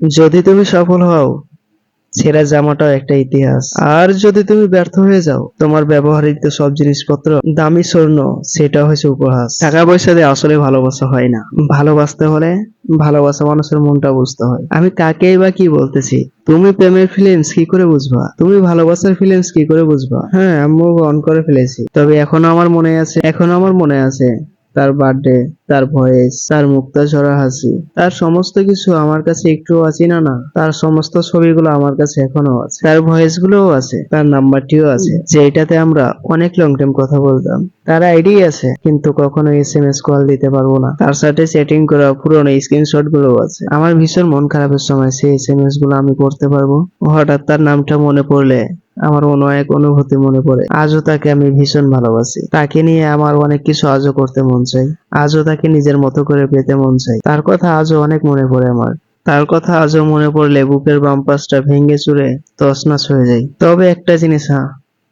যদি তুমি সফল হও, ছেঁড়া জামাটাও একটা ইতিহাস। আর যদি তুমি ব্যর্থ হয়ে যাও, তোমার ব্যবহৃত সব জিনিসপত্র, দামি স্বর্ণ সেটা হচ্ছে উপহাস। টাকা পয়সা দিয়ে আসলে ভালোবাসা হয় না। ভালোবাসতে হলে ভালোবাসা মানুষের মনটা বুঝতে হয়। আমি কাকেই বা কি বলতেছি? তুমি প্রেমের ফিলিংস কি করে বুঝবা? তুমি ভালোবাসার ফিলিংস কি করে বুঝবা? হ্যাঁ আমি অন করে ফেলেছি। তবে এখনও আমার মনে আছে, এখনও আমার মনে আছে। তার বার্থডে তার ভয়েস, তার মুক্তা ঝরা হাসি, তার সমস্ত কিছু আমার কাছে একটু আছে না না। তার সমস্ত ছবিগুলো আমার কাছে এখনও আছে। তার ভয়েস গুলোও আছে, তার নাম্বারটিও আছে যেটাতে আমরা অনেক লং টাইম কথা বলতাম। তার আইডি আছে, কিন্তু কখনো এস এম এস কল দিতে পারব না। তার সাথে সেটিং করা, পুরোনো স্ক্রিনশট গুলোও আছে। আমার ভীষণ মন খারাপের সময় সেই এস এম এসগুলো আমি করতে পারব। হঠাৎ তার নামটা মনে পড়লে আমার অন্য এক অনুভূতি মনে পড়ে। আজও তাকে আমি ভীষণ ভালোবাসি। তাকে নিয়ে আমার অনেক কিছু আজও করতে মন চাই। আজও তাকে নিজের মতো করে পেতে মন চাই। তার কথা আজও অনেক মনে পড়ে আমার। তার কথা আজও মনে পড়লে বুকের বাম ভেঙে চুরে তছনছ হয়ে যায় তবে একটা জিনিস হ্যাঁ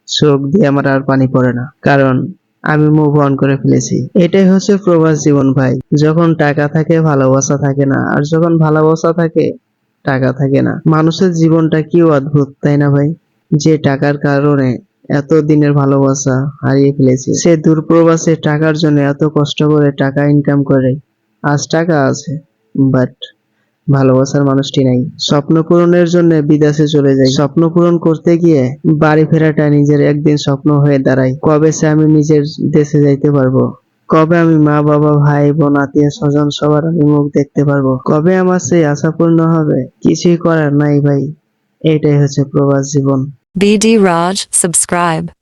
চোখ দিয়ে আমার আর পানি পড়ে না। কারণ আমি মুভ অন করে ফেলেছি। এটাই হচ্ছে প্রবাস জীবন ভাই। যখন টাকা থাকে, ভালোবাসা থাকে না। আর যখন ভালোবাসা থাকে, টাকা থাকে না। মানুষের জীবনটা কি অদ্ভুত, তাই না ভাই? যে টাকার কারণে এত দিনের ভালোবাসা হারিয়ে ফেলেছে। সে দূরপ্রবাসে টাকার জন্য এত কষ্ট করে টাকা ইনকাম করে। আজ টাকা আছে বাট ভালোবাসার মানুষটি নাই। স্বপ্ন পূরণের জন্য বিদেশে চলে যায়। স্বপ্ন পূরণ করতে গিয়ে বাড়ি ফেরাটা নিজের একদিন স্বপ্ন হয়ে দাঁড়ায়। কবে সে আমি নিজের দেশে যাইতে পারব? কবে আমি মা, বাবা, ভাই, বোন, আত্মীয়, স্বজন সবার আমি মুখ দেখতে পারব? কবে আমার সেই আশা পূর্ণ হবে? কিছুই করার নাই ভাই। এটাই হচ্ছে প্রবাস জীবন। BD Raj, subscribe.